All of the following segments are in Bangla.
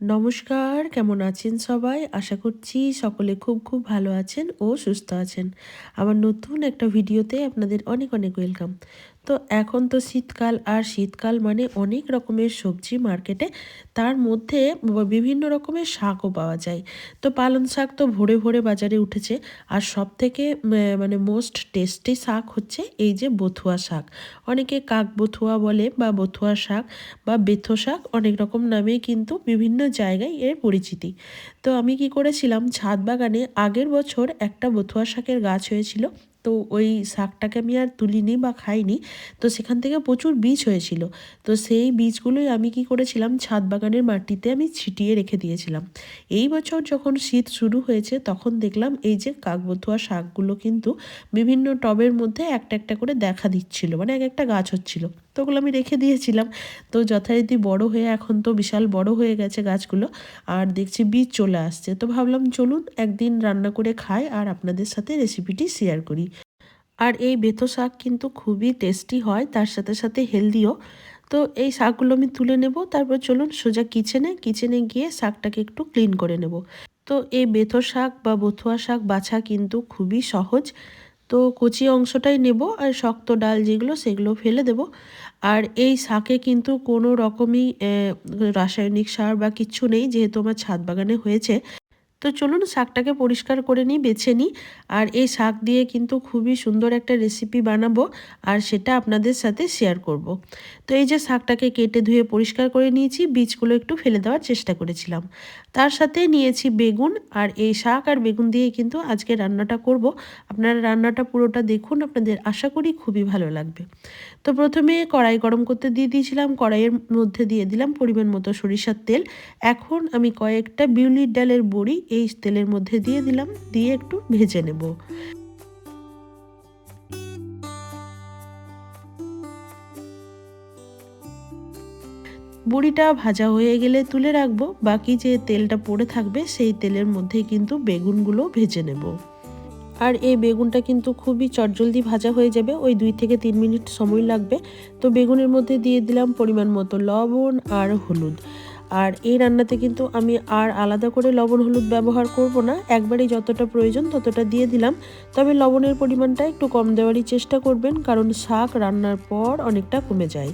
নমস্কার, কেমন আছেন সবাই? আশা করছি সকলে খুব খুব ভালো আছেন ও সুস্থ আছেন। আমার নতুন একটা ভিডিওতে আপনাদের অনেক অনেক ওয়েলকাম। তো এখন তো শীতকাল, আর শীতকাল মানে অনেক রকমের সবজি মার্কেটে তার মধ্যে বিভিন্ন রকমের শাকও পাওয়া যায়। তো পালং শাক তো ভোরে ভোরে বাজারে উঠেছে, আর সব থেকে মানে মোস্ট টেস্টি শাক হচ্ছে এই যে বথুয়া শাক। অনেকে কাক বথুয়া বলে বা বথুয়া শাক বা বেথো শাক অনেক রকম নামে কিন্তু বিভিন্ন জায়গায় এর পরিচিতি। তো আমি কি করেছিলাম, ছাদ বাগানে আগের বছর একটা বথুয়া শাকের গাছ হয়েছিল তো ওই শাকটাকে আমি আর তুলিনি বা খাইনি। তো সেখান থেকে প্রচুর বীজ হয়েছিল। তো সেই বীজগুলোই আমি কি করেছিলাম, ছাদ বাগানের মাটিতে আমি ছিটিয়ে রেখে দিয়েছিলাম। এই বছর যখন শীত শুরু হয়েছে, তখন দেখলাম এই যে কাকবধুয়া শাকগুলো কিন্তু বিভিন্ন টবের মধ্যে একটা একটা করে দেখা দিচ্ছিল মানে এক একটা গাছ হচ্ছিল। তো ওগুলো আমি রেখে দিয়েছিলাম। তো যথারীতি বড় হয়ে এখন তো বিশাল বড় হয়ে গেছে গাছগুলো, আর দেখছি বীজ চলে আসছে। তো ভাবলাম চলুন একদিন রান্না করে খাই আর আপনাদের সাথে রেসিপিটি শেয়ার করি। আর এই বেতো শাক কিন্তু খুবই টেস্টি হয়, তার সাথে সাথে হেলদিও তো এই শাকগুলো আমি তুলে নেব, তারপর চলুন সোজা কিচেনে কিচেনে গিয়ে শাকটাকে একটু ক্লিন করে নেব। তো এই বেথো শাক বা বথুয়া শাক বাছা কিন্তু খুবই সহজ। তো কুচি অংশটাই নেব আর শক্ত ডাল যেগুলো সেগুলো ফেলে দেব। আর এই শাকে কিন্তু কোনো রকমই রাসায়নিক সার বা কিচ্ছু নেই, যেহেতু আমার ছাদ বাগানে হয়েছে। তো চলুন শাকটাকে পরিষ্কার করে নিই, বেছে নিই। আর এই শাক দিয়ে কিন্তু খুবই সুন্দর একটা রেসিপি বানাবো আর সেটা আপনাদের সাথে শেয়ার করব। তো এই যে শাকটাকে কেটে ধুয়ে পরিষ্কার করে নিয়েছি, বীজগুলো একটু ফেলে দেওয়ার চেষ্টা করেছিলাম। তার সাথে নিয়েছি বেগুন আর এই শাক আর বেগুন দিয়ে কিন্তু আজকে রান্নাটা করব। আপনারা রান্নাটা পুরোটা দেখুন, আপনাদের আশা করি খুবই ভালো লাগবে। তো প্রথমে কড়াই গরম করতে দিয়ে দিয়েছিলাম, কড়াইয়ের মধ্যে দিয়ে দিলাম পরিমাণ মতো সরিষার তেল। এখন আমি কয়েকটা বিউলির ডালের বড়ি এই তেলের মধ্যে দিয়ে দিলাম, দিয়ে একটু ভেজে নেব। বড়িটা ভাজা হয়ে গেলে তুলে রাখব, বাকি যে তেলটা পড়ে থাকবে সেই তেলের মধ্যে কিন্তু বেগুনগুলো ভেজে নেব। আর এই বেগুনটা কিন্তু খুবই চটজলদি ভাজা হয়ে যাবে, ওই দুই থেকে তিন মিনিট সময় লাগবে। তো বেগুনের মধ্যে দিয়ে দিলাম পরিমাণ মতো লবণ আর হলুদ। আর এই রান্নাতে কিন্তু আমি আর আলাদা করে লবণ, হলুদ ব্যবহার করব না। একবারে যতটা প্রয়োজন ততটা দিয়ে দিলাম। তবে লবণের পরিমাণটা একটু কম দেওয়ারই চেষ্টা করবেন, কারণ শাক রান্নার পর অনেকটা কমে যায়।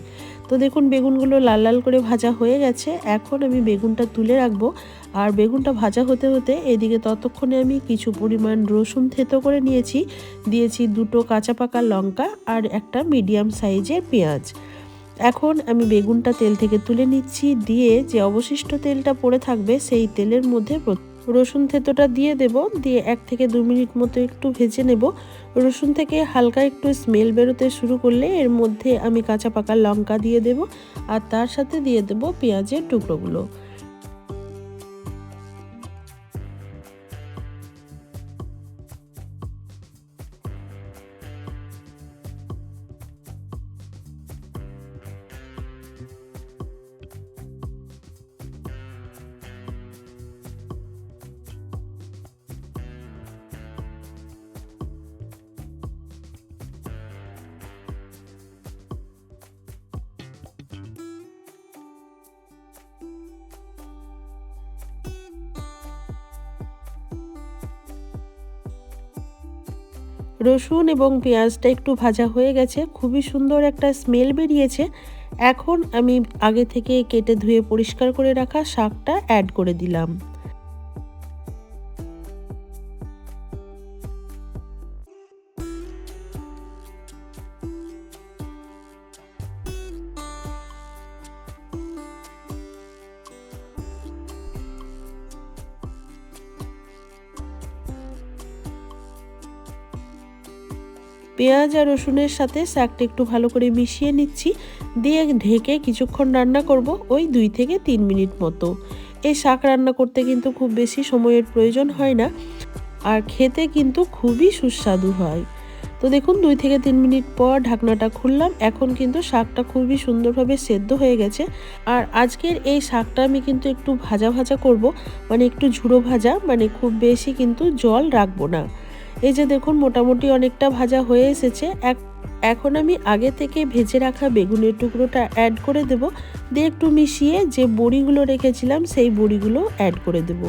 তো দেখুন, বেগুনগুলো লাল লাল করে ভাজা হয়ে গেছে। এখন আমি বেগুনটা তুলে রাখব। আর বেগুনটা ভাজা হতে হতে এদিকে ততক্ষণে আমি কিছু পরিমাণ রসুন থেতো করে নিয়েছি। দিয়েছি দুটো কাঁচা পাকা লঙ্কা আর একটা মিডিয়াম সাইজের পেঁয়াজ। এখন আমি বেগুনটা তেল থেকে তুলে নিচ্ছি, দিয়ে যে অবশিষ্ট তেলটা পড়ে থাকবে সেই তেলের মধ্যে রসুন থেতোটা দিয়ে দেব, দিয়ে এক থেকে দু মিনিট মতো একটু ভেজে নেব। রসুন থেকে হালকা একটু স্মেল বেরোতে শুরু করলে এর মধ্যে আমি কাঁচা পাকা লঙ্কা দিয়ে দেব, আর তার সাথে দিয়ে দেব পেঁয়াজের টুকরোগুলো। রসুন এবং পেঁয়াজটা একটু ভাজা হয়ে গেছে, খুবই সুন্দর একটা স্মেল বেরিয়েছে। এখন আমি আগে থেকে কেটে ধুয়ে পরিষ্কার করে রাখা শাকটা অ্যাড করে দিলাম। পেঁয়াজ আর রসুনের সাথে শাকটা একটু ভালো করে মিশিয়ে নিচ্ছি। দিয়ে ঢেকে কিছুক্ষণ রান্না করব ওই দুই থেকে তিন মিনিট মতো। এই শাক রান্না করতে কিন্তু খুব বেশি সময়ের প্রয়োজন হয় না আর খেতে কিন্তু খুবই সুস্বাদু হয়। তো দেখুন, দুই থেকে তিন মিনিট পর ঢাকনাটা খুললাম। এখন কিন্তু শাকটা খুবই সুন্দরভাবে সেদ্ধ হয়ে গেছে। আর আজকের এই শাকটা আমি কিন্তু একটু ভাজা ভাজা করব। মানে একটু ঝুড়ো ভাজা মানে খুব বেশি কিন্তু জল রাখব না। এই যে দেখুন, মোটামুটি অনেকটা ভাজা হয়ে এসেছে। এক এখন আমি আগে থেকে ভেজে রাখা বেগুনের টুকরোটা অ্যাড করে দেব। দিয়ে একটু মিশিয়ে যে বড়িগুলো রেখেছিলাম, সেই বড়িগুলো অ্যাড করে দেব।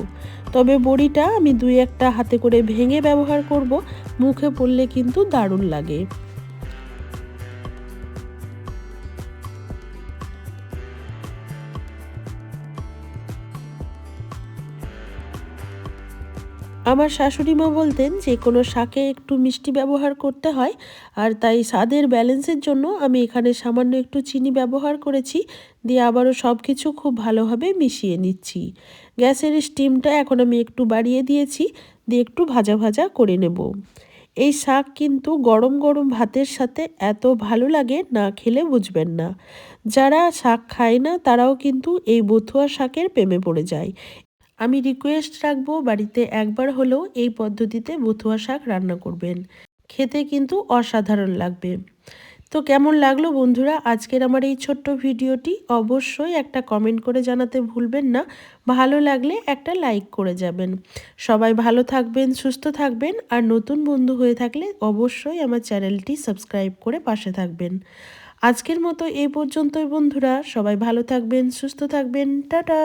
তবে বড়িটা আমি দুই একটা হাতে করে ভেঙে ব্যবহার করব। মুখে পড়লে কিন্তু দারুণ লাগে। আমার শাশুড়ি মা বলতেন যে, কোনো শাকে একটু মিষ্টি ব্যবহার করতে হয়, আর তাই স্বাদের ব্যালেন্সের জন্য আমি এখানে সামান্য একটু চিনি ব্যবহার করেছি, দিয়ে আবারও সব কিছু খুব ভালোভাবে মিশিয়ে নিচ্ছি। গ্যাসের স্টিমটা এখন আমি একটু বাড়িয়ে দিয়েছি, দিয়ে একটু ভাজা ভাজা করে নেব। এই শাক কিন্তু গরম গরম ভাতের সাথে এত ভালো লাগে, না খেলে বুঝবেন না। যারা শাক খায় না, তারাও কিন্তু এই বথুয়া শাকের প্রেমে পড়ে যায়। আমি রিকোয়েস্ট রাখব বাড়িতে একবার হলেও এই পদ্ধতিতে বথুয়া শাক রান্না করবেন। খেতে কিন্তু অসাধারণ লাগবে। তো কেমন লাগল বন্ধুরা? আজকের আমার এই ছোট্ট ভিডিওটি অবশ্যই একটা কমেন্ট করে জানাতে ভুলবেন না। ভালো লাগলে একটা লাইক করে যাবেন। সবাই ভালো থাকবেন, সুস্থ থাকবেন আর নতুন বন্ধু হয়ে থাকলে অবশ্যই আমার চ্যানেলটি সাবস্ক্রাইব করে পাশে থাকবেন। আজকের মতো এই পর্যন্তই বন্ধুরা। সবাই ভালো থাকবেন, সুস্থ থাকবেন। টাটা!